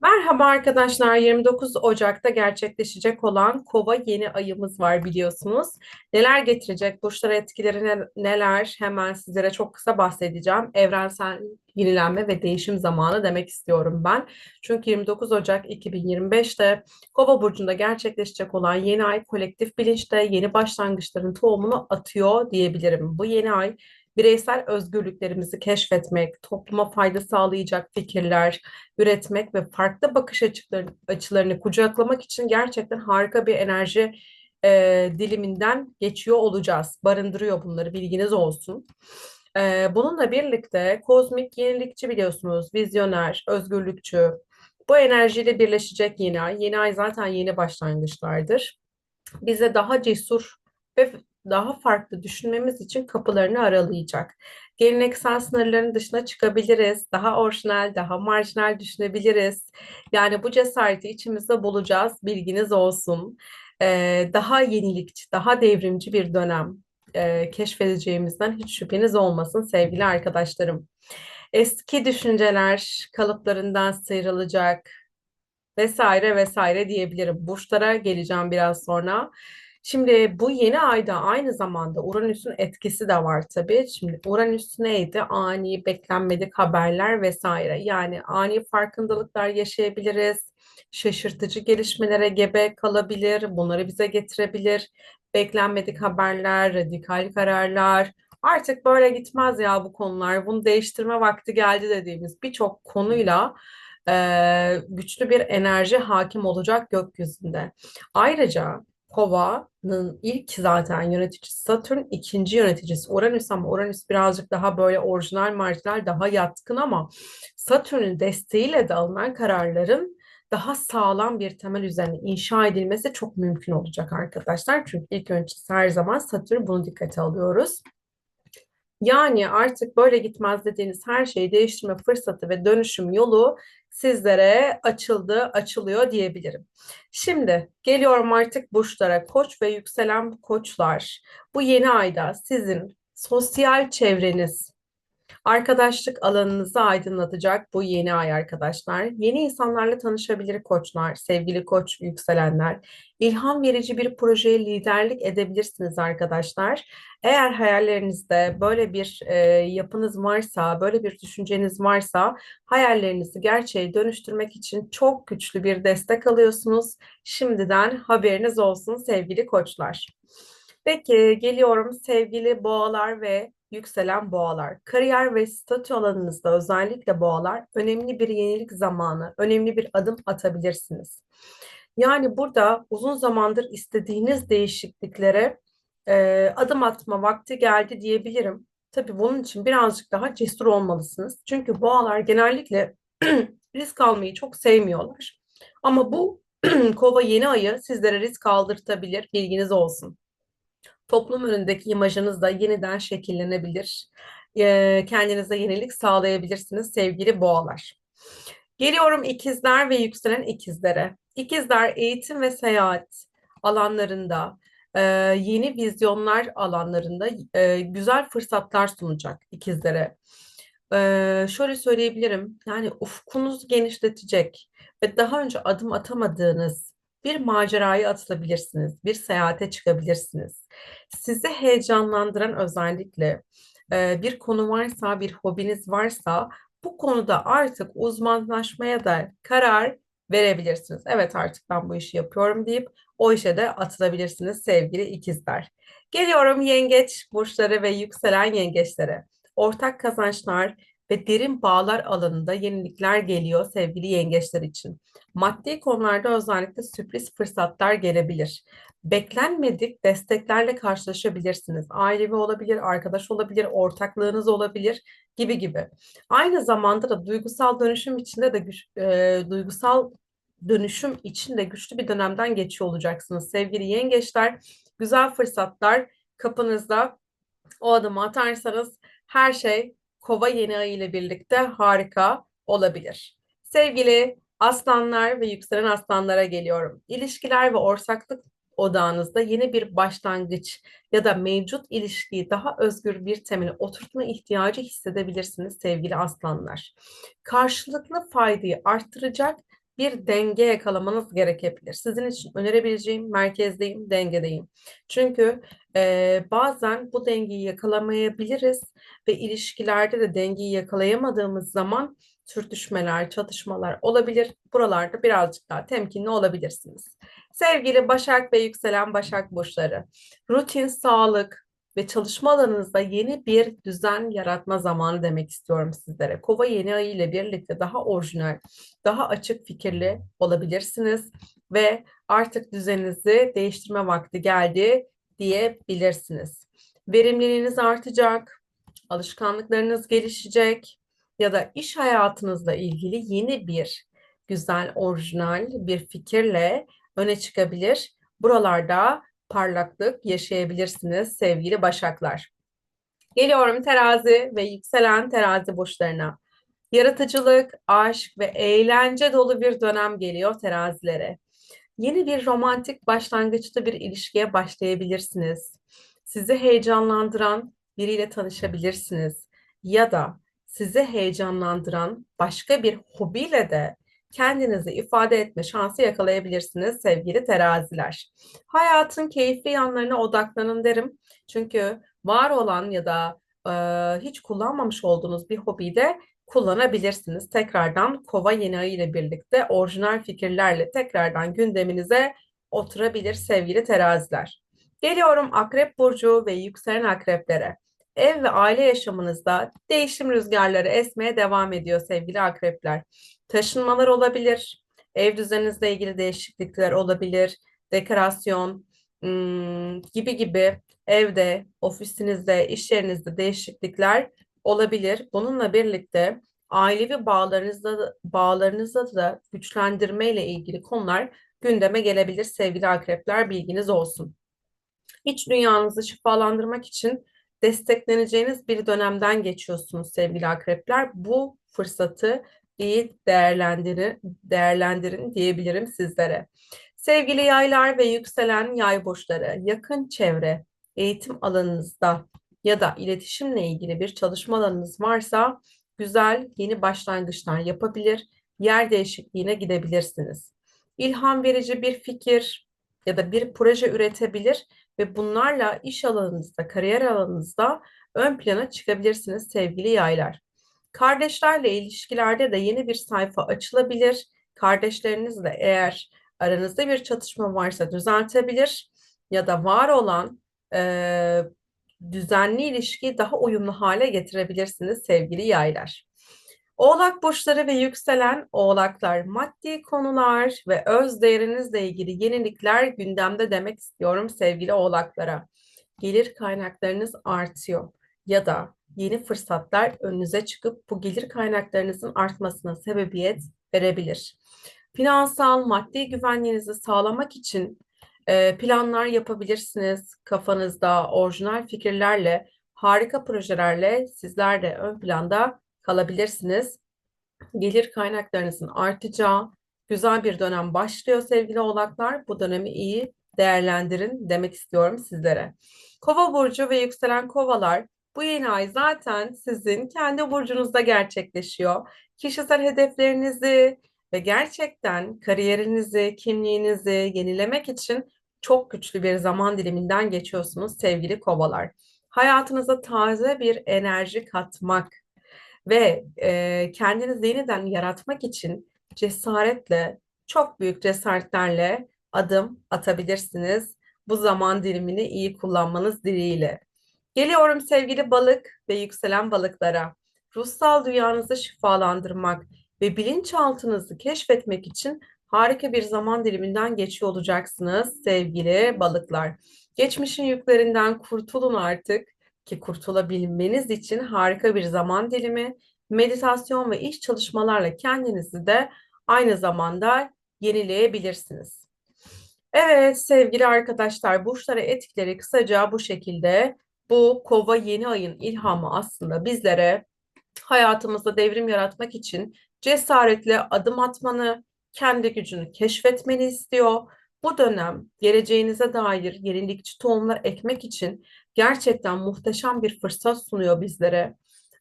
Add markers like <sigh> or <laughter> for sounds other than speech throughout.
Merhaba arkadaşlar. 29 Ocak'ta gerçekleşecek olan Kova yeni ayımız var biliyorsunuz. Neler getirecek, burçlara etkileri ne- neler hemen sizlere çok kısa bahsedeceğim. Evrensel yenilenme ve değişim zamanı demek istiyorum ben. Çünkü 29 Ocak 2025'te Kova burcunda gerçekleşecek olan yeni ay kolektif bilinçte yeni başlangıçların tohumunu atıyor diyebilirim. Bu yeni ay bireysel özgürlüklerimizi keşfetmek, topluma fayda sağlayacak fikirler, üretmek ve farklı bakış açıları, açılarını kucaklamak için gerçekten harika bir enerji e, diliminden geçiyor olacağız. Barındırıyor bunları bilginiz olsun. E, bununla birlikte kozmik yenilikçi biliyorsunuz, vizyoner, özgürlükçü. Bu enerjiyle birleşecek yeni ay. Yeni ay zaten yeni başlangıçlardır. Bize daha cesur ve daha farklı düşünmemiz için kapılarını aralayacak. Geleneksel sınırların dışına çıkabiliriz. Daha orijinal, daha marjinal düşünebiliriz. Yani bu cesareti içimizde bulacağız. Bilginiz olsun. Ee, daha yenilikçi, daha devrimci bir dönem e, keşfedeceğimizden hiç şüpheniz olmasın sevgili arkadaşlarım. Eski düşünceler kalıplarından sıyrılacak vesaire vesaire diyebilirim. Burçlara geleceğim biraz sonra. Şimdi bu yeni ayda aynı zamanda Uranüs'ün etkisi de var tabii. Şimdi Uranüs neydi? Ani, beklenmedik haberler vesaire. Yani ani farkındalıklar yaşayabiliriz. Şaşırtıcı gelişmelere gebe kalabilir. Bunları bize getirebilir. Beklenmedik haberler, radikal kararlar. Artık böyle gitmez ya bu konular. Bunu değiştirme vakti geldi dediğimiz birçok konuyla güçlü bir enerji hakim olacak gökyüzünde. Ayrıca Kova'nın ilk zaten yöneticisi Satürn, ikinci yöneticisi Uranüs ama Uranüs birazcık daha böyle orijinal marjinal daha yatkın ama Satürn'ün desteğiyle de alınan kararların daha sağlam bir temel üzerine inşa edilmesi çok mümkün olacak arkadaşlar. Çünkü ilk öncesi her zaman Satürn bunu dikkate alıyoruz. Yani artık böyle gitmez dediğiniz her şeyi değiştirme fırsatı ve dönüşüm yolu sizlere açıldı, açılıyor diyebilirim. Şimdi geliyorum artık burçlara. Koç ve yükselen koçlar. Bu yeni ayda sizin sosyal çevreniz, Arkadaşlık alanınızı aydınlatacak bu yeni ay arkadaşlar. Yeni insanlarla tanışabilir koçlar, sevgili koç yükselenler. İlham verici bir projeye liderlik edebilirsiniz arkadaşlar. Eğer hayallerinizde böyle bir e, yapınız varsa, böyle bir düşünceniz varsa hayallerinizi gerçeğe dönüştürmek için çok güçlü bir destek alıyorsunuz. Şimdiden haberiniz olsun sevgili koçlar. Peki geliyorum sevgili boğalar ve yükselen boğalar. Kariyer ve statü alanınızda özellikle boğalar önemli bir yenilik zamanı, önemli bir adım atabilirsiniz. Yani burada uzun zamandır istediğiniz değişikliklere e, adım atma vakti geldi diyebilirim. Tabii bunun için birazcık daha cesur olmalısınız. Çünkü boğalar genellikle <clears throat> risk almayı çok sevmiyorlar. Ama bu <clears throat> kova yeni ayı sizlere risk aldırtabilir, bilginiz olsun. Toplum önündeki imajınız da yeniden şekillenebilir. Kendinize yenilik sağlayabilirsiniz sevgili boğalar. Geliyorum ikizler ve yükselen ikizlere. İkizler eğitim ve seyahat alanlarında, yeni vizyonlar alanlarında güzel fırsatlar sunacak ikizlere. Şöyle söyleyebilirim, yani ufkunuzu genişletecek ve daha önce adım atamadığınız bir maceraya atılabilirsiniz, bir seyahate çıkabilirsiniz. Sizi heyecanlandıran özellikle e, bir konu varsa, bir hobiniz varsa bu konuda artık uzmanlaşmaya da karar verebilirsiniz. Evet artık ben bu işi yapıyorum deyip o işe de atılabilirsiniz sevgili ikizler. Geliyorum yengeç burçları ve yükselen yengeçlere. Ortak kazançlar ve derin bağlar alanında yenilikler geliyor sevgili yengeçler için. Maddi konularda özellikle sürpriz fırsatlar gelebilir. Beklenmedik desteklerle karşılaşabilirsiniz. Ailevi olabilir, arkadaş olabilir, ortaklığınız olabilir gibi gibi. Aynı zamanda da duygusal dönüşüm içinde de güç, e, duygusal dönüşüm içinde güçlü bir dönemden geçiyor olacaksınız. Sevgili yengeçler, güzel fırsatlar kapınızda. O adımı atarsanız her şey Kova yeni ayı ile birlikte harika olabilir. Sevgili aslanlar ve yükselen aslanlara geliyorum. İlişkiler ve ortaklık odağınızda yeni bir başlangıç ya da mevcut ilişkiyi daha özgür bir temele oturtma ihtiyacı hissedebilirsiniz sevgili aslanlar. Karşılıklı faydayı arttıracak bir denge yakalamanız gerekebilir. Sizin için önerebileceğim merkezdeyim, dengedeyim. Çünkü e, bazen bu dengeyi yakalamayabiliriz ve ilişkilerde de dengeyi yakalayamadığımız zaman sürtüşmeler, çatışmalar olabilir. Buralarda birazcık daha temkinli olabilirsiniz. Sevgili Başak ve yükselen Başak burçları, rutin, sağlık ve çalışma alanınızda yeni bir düzen yaratma zamanı demek istiyorum sizlere. Kova yeni ayı ile birlikte daha orijinal, daha açık fikirli olabilirsiniz ve artık düzeninizi değiştirme vakti geldi diyebilirsiniz. Verimliliğiniz artacak, alışkanlıklarınız gelişecek ya da iş hayatınızla ilgili yeni bir güzel, orijinal bir fikirle öne çıkabilir. Buralarda parlaklık yaşayabilirsiniz sevgili Başaklar. Geliyorum terazi ve yükselen terazi burçlarına. Yaratıcılık, aşk ve eğlence dolu bir dönem geliyor terazilere. Yeni bir romantik başlangıçta bir ilişkiye başlayabilirsiniz. Sizi heyecanlandıran biriyle tanışabilirsiniz. Ya da sizi heyecanlandıran başka bir hobiyle de kendinizi ifade etme şansı yakalayabilirsiniz sevgili teraziler. Hayatın keyifli yanlarına odaklanın derim. Çünkü var olan ya da e, hiç kullanmamış olduğunuz bir hobiyi de kullanabilirsiniz. Tekrardan kova yeni ayı ile birlikte orijinal fikirlerle tekrardan gündeminize oturabilir sevgili teraziler. Geliyorum Akrep Burcu ve yükselen akreplere. Ev ve aile yaşamınızda değişim rüzgarları esmeye devam ediyor sevgili akrepler. Taşınmalar olabilir, ev düzeninizle ilgili değişiklikler olabilir, dekorasyon hmm, gibi gibi evde, ofisinizde, iş yerinizde değişiklikler olabilir. Bununla birlikte ailevi bağlarınızda bağlarınızda da güçlendirme ile ilgili konular gündeme gelebilir sevgili akrepler bilginiz olsun. İç dünyanızı şifalandırmak için destekleneceğiniz bir dönemden geçiyorsunuz sevgili akrepler. Bu fırsatı iyi değerlendirin, değerlendirin diyebilirim sizlere. Sevgili yaylar ve yükselen yay burçları, yakın çevre, eğitim alanınızda ya da iletişimle ilgili bir çalışma alanınız varsa güzel yeni başlangıçlar yapabilir, yer değişikliğine gidebilirsiniz. İlham verici bir fikir ya da bir proje üretebilir ve bunlarla iş alanınızda, kariyer alanınızda ön plana çıkabilirsiniz sevgili yaylar. Kardeşlerle ilişkilerde de yeni bir sayfa açılabilir. Kardeşlerinizle eğer aranızda bir çatışma varsa düzeltebilir ya da var olan e, düzenli ilişkiyi daha uyumlu hale getirebilirsiniz sevgili yaylar. Oğlak burçları ve yükselen oğlaklar maddi konular ve öz değerinizle ilgili yenilikler gündemde demek istiyorum sevgili oğlaklara. Gelir kaynaklarınız artıyor ya da yeni fırsatlar önünüze çıkıp bu gelir kaynaklarınızın artmasına sebebiyet verebilir. Finansal, maddi güvenliğinizi sağlamak için e, planlar yapabilirsiniz kafanızda orijinal fikirlerle, harika projelerle sizler de ön planda kalabilirsiniz. Gelir kaynaklarınızın artacağı güzel bir dönem başlıyor sevgili oğlaklar. Bu dönemi iyi değerlendirin demek istiyorum sizlere. Kova burcu ve yükselen kovalar bu yeni ay zaten sizin kendi burcunuzda gerçekleşiyor. Kişisel hedeflerinizi ve gerçekten kariyerinizi, kimliğinizi yenilemek için çok güçlü bir zaman diliminden geçiyorsunuz sevgili kovalar. Hayatınıza taze bir enerji katmak ve e, kendinizi yeniden yaratmak için cesaretle, çok büyük cesaretlerle adım atabilirsiniz. Bu zaman dilimini iyi kullanmanız dileğiyle. Geliyorum sevgili balık ve yükselen balıklara. Ruhsal dünyanızı şifalandırmak ve bilinçaltınızı keşfetmek için harika bir zaman diliminden geçiyor olacaksınız sevgili balıklar. Geçmişin yüklerinden kurtulun artık ki kurtulabilmeniz için harika bir zaman dilimi, meditasyon ve iş çalışmalarla kendinizi de aynı zamanda yenileyebilirsiniz. Evet sevgili arkadaşlar burçlara etkileri kısaca bu şekilde. Bu kova yeni ayın ilhamı aslında bizlere hayatımızda devrim yaratmak için cesaretle adım atmanı, kendi gücünü keşfetmeni istiyor. Bu dönem geleceğinize dair yenilikçi tohumlar ekmek için gerçekten muhteşem bir fırsat sunuyor bizlere.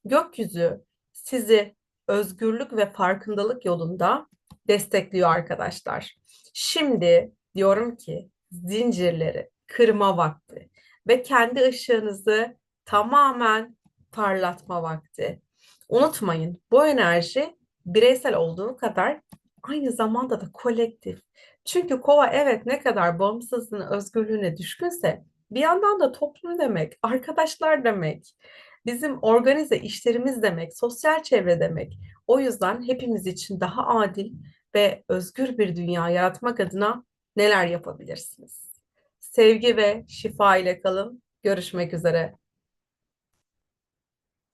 Gökyüzü sizi özgürlük ve farkındalık yolunda destekliyor arkadaşlar. Şimdi diyorum ki zincirleri kırma vakti ve kendi ışığınızı tamamen parlatma vakti. Unutmayın bu enerji bireysel olduğu kadar aynı zamanda da kolektif. Çünkü kova evet ne kadar bağımsızlığına, özgürlüğüne düşkünse bir yandan da toplum demek, arkadaşlar demek, bizim organize işlerimiz demek, sosyal çevre demek. O yüzden hepimiz için daha adil ve özgür bir dünya yaratmak adına neler yapabilirsiniz? Sevgi ve şifa ile kalın. Görüşmek üzere.